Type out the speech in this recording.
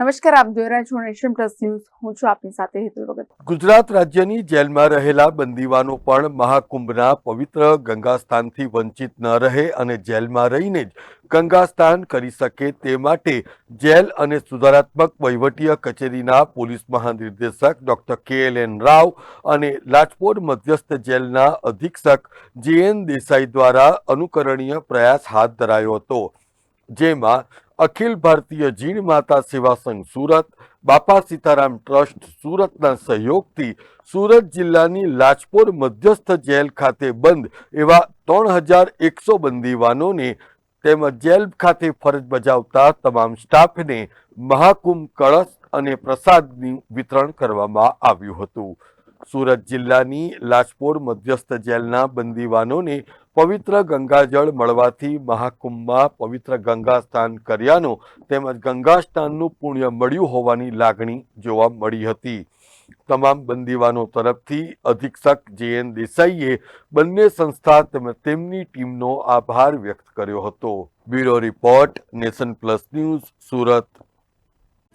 નમસ્કાર, આપ જોઈ રહ્યા છો નેશન પ્લસ ન્યૂઝ. હું છું આપની સાથે હેતુલ ભગત. ગુજરાત રાજ્યની જેલમાં રહેલા બંદીવાનો પણ મહાકુંભના પવિત્ર ગંગા સ્નાનથી વંચિત ન રહે અને જેલમાં રહીને જ ગંગા સ્નાન કરી શકે તે માટે જેલ અને સુધારાત્મક વહીવટીય કચેરીના પોલીસ મહાનિર્દેશક doctor K L N Rao અને લાજપોર મધ્યસ્થ જેલના અધિક્ષક જે એન દેસાઈ દ્વારા અનુકરણીય પ્રયાસ હાથ ધરાયો હતો. જેમાં અખિલ ભારતીય જીણ માતા સેવા સંઘ સુરત, બાપા સીતારામ ટ્રસ્ટ સુરતના સહયોગથી સુરત જિલ્લાની લાજપોર મધ્યસ્થ જેલ ખાતે બંધ એવા ત્રણ હજાર એકસો બંદીવાનોને તેમજ જેલ ખાતે ફરજ બજાવતા તમામ સ્ટાફને મહાકુંભ કળશ અને પ્રસાદનું વિતરણ કરવામાં આવ્યું હતું. સુરત જિલ્લાની લાજપોર મધ્યસ્થ જેલના બંદીવાનોને પવિત્ર ગંગાજળ મળવાથી મહાકુંભમાં પવિત્ર ગંગા સ્નાન કર્યાનો તેમજ ગંગા સ્નાનનું પુણ્ય મળ્યું હોવાની લાગણી જોવા મળી હતી. તમામ બંદીવાનો તરફથી અધિક્ષક જે એન દેસાઈએ બંને સંસ્થા તેમજ તેમની ટીમનો આભાર વ્યક્ત કર્યો હતો. Bureau report nation plus news Surat.